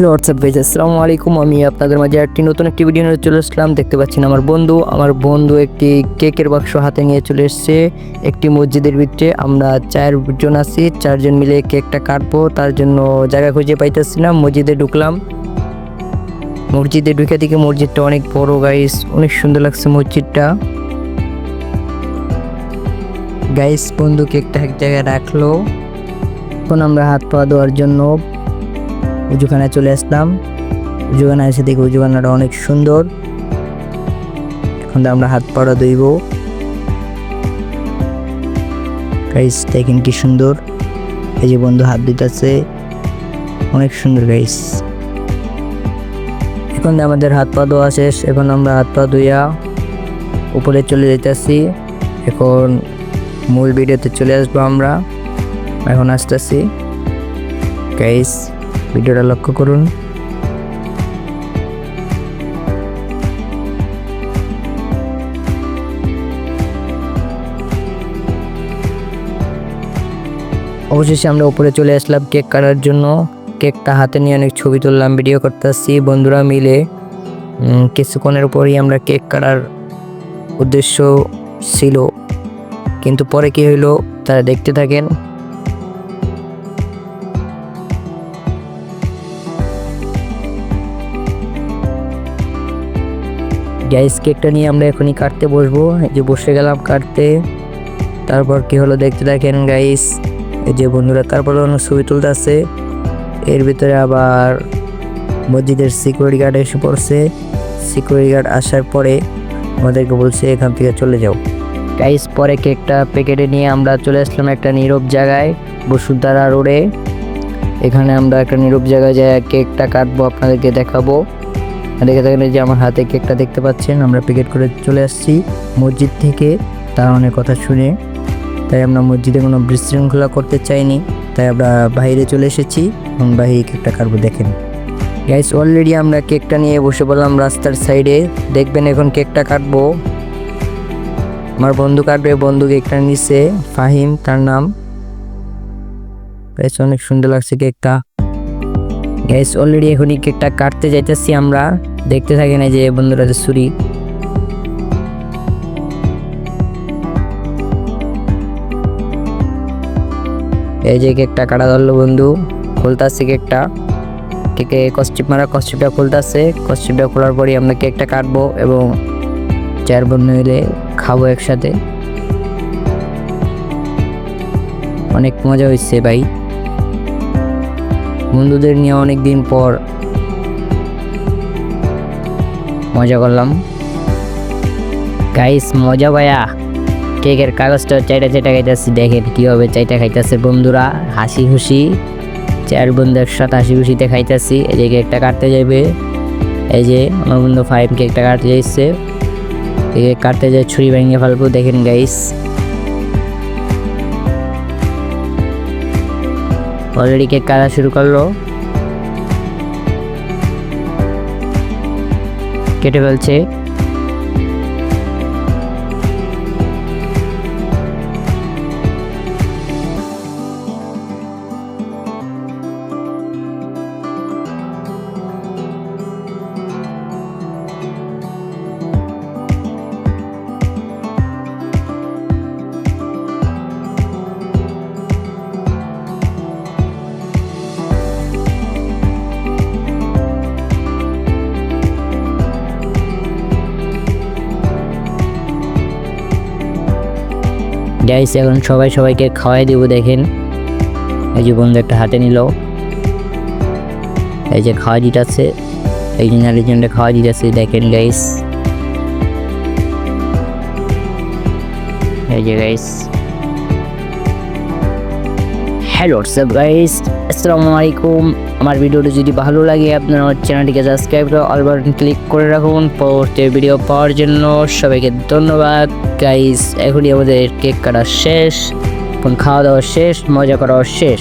Hello WhatsApp guys আসসালামু আলাইকুম। আমি আপনাদের মাঝে একটি নতুন একটি ভিডিও নিয়ে চলে আসলাম। দেখতে পাচ্ছেন আমার বন্ধু। আমার বন্ধু একটি কেকের বাক্স হাতে নিয়ে চলে এসেছে একটি মসজিদের ভিতরে। আমরা চারজন আছি। চারজন মিলে কেকটা কাটবো। তার জন্য জায়গা খুঁজে পাইতেছিলাম মসজিদে ঢুকলাম। মসজিদে ঢুকে দিকে মসজিদটা অনেক বড় গাইস অনেক সুন্দর লাগছে মসজিদটা। গাইস বন্ধু কেকটা এক জায়গায় রাখল। এখন আমরা হাত পা ধোয়ার জন্য উজুখানা চলে আসলাম। উজুখানা এসে দেখি উজুখানাটা অনেক সুন্দর। এখন আমরা হাত পাড়া ধুইব। গাইস দেখেন কি সুন্দর। এই যে বন্ধু হাত দিতেছে অনেক সুন্দর গাইস এখন আমাদের হাত পা ধোয়া শেষ। এখন আমরা হাত পা ধুইয়া উপরে চলে যেতেছি এখন মূল ভিডিওতে চলে আসব আমরা। এখন আসতেছি। গাইস ভিডিওটা লক্ষ্য করুন। অবশেষে আমরা উপরে চলে আসলাম কেক কাটার জন্য। কেকটা হাতে নিয়ে অনেক ছবি তুললাম, ভিডিও করতেছি। বন্ধুরা মিলে কিছুক্ষণের পরেই আমরা কেক কাটার উদ্দেশ্য ছিল। কিন্তু পরে কি হইল, তারা দেখতে থাকেন। গ্যাস কেকটা নিয়ে আমরা এখনই কাটতে বসবো। এই যে বসে গেলাম কাটতে। তারপর কি হলো দেখতে দেখেন গাইস এই যে বন্ধুরা, তারপর অনেক ছবি তুলতেছে। এর ভিতরে আবার মসজিদের সিকিউরিটি গার্ড এসে পড়ছে। সিকিউরিটি গার্ড আসার পরে আমাদেরকে বলছে, এখান থেকে চলে যাও। গাইস পরে কেকটা প্যাকেটে নিয়ে আমরা চলে আসলাম একটা নীরব জায়গায়, বসুন্ধরা রোডে। এখানে আমরা একটা নীরব জায়গায় যায় কেকটা কাটবো, আপনাদেরকে দেখাবো। দেখে থাকেন যে আমার হাতে কেকটা দেখতে পাচ্ছেন, আমরা প্যাকেট করে চলে আসছি মসজিদ থেকে। তার অনেক কথা শুনে। তাই আমরা মসজিদে কোনো বিশৃঙ্খলা করতে চাইনি, তাই আমরা বাইরে চলে এসেছি। এবং বাইরে কেকটা কাটবো, দেখেন। গাইস অলরেডি আমরা কেকটা নিয়ে বসে পড়লাম রাস্তার সাইডে দেখবেন এখন কেকটা কাটবো। আমার বন্ধু কাটবে, বন্ধু কেকটা নিচ্ছে ফাহিম, তার নাম। গাইস অনেক সুন্দর লাগছে কেকটা। গাইস অলরেডি এখনই কেকটা কাটতে যাইতেছি আমরা। দেখতে থাকি না যে বন্ধুরা যে ছুরি। এই যে কেকটা কাটা ধরলো বন্ধু, খুলতাছে কেকটা। কেকে কস্টিপ মারা কস্টিপটা খুলতাছে। কস্টিপটা খোলার পরে আমরা কেকটা কাটবো এবং চার বন্ধু মিলে খাব একসাথে। অনেক মজা হয়েছে ভাই। বন্ধুদের নিয়ে অনেক দিন পর মজা করলাম। গাইস মজা ভাইয়া কেকের কাগজটা চাইটা চাইটা খাইতেছি, দেখেন কীভাবে চাইটা খাইতেছে বন্ধুরা। হাসি খুশি। চার বন্ধু একসাথে হাসি খুশিতে খাইতেছি। এই যে কেকটা কাটতে যাবে এই যে আমার বন্ধু ফাইভ কেকটা কাটতে যাইছে। কেক কাটতে যায় ছুরি ভেঙে ফেলব, দেখেন গাইস অলরেডি কেক কাটা শুরু করল। কেটে ফেলছে। গাইস এখন সবাই সবাইকে খাওয়াই দিব, দেখেন। এই যে বন্ধু একটা হাতে নিল। এই যে খাওয়া দিতেছে। এই জন্য আরেকজনটা খাওয়া দিতেছে, দেখেন গাইস এই যে গাইস হ্যালো সব গাইস আসসালামু আলাইকুম আমার ভিডিওটি যদি ভালো লাগে, আপনার আমার চ্যানেলটিকে সাবস্ক্রাইব করে অল বাটন ক্লিক করে রাখুন। পরবর্তী ভিডিও পাওয়ার জন্য সবাইকে ধন্যবাদ। গাইস এখনই আমাদের কেক কাটা শেষ এবং খাওয়া দাওয়া শেষ মজা করাও শেষ।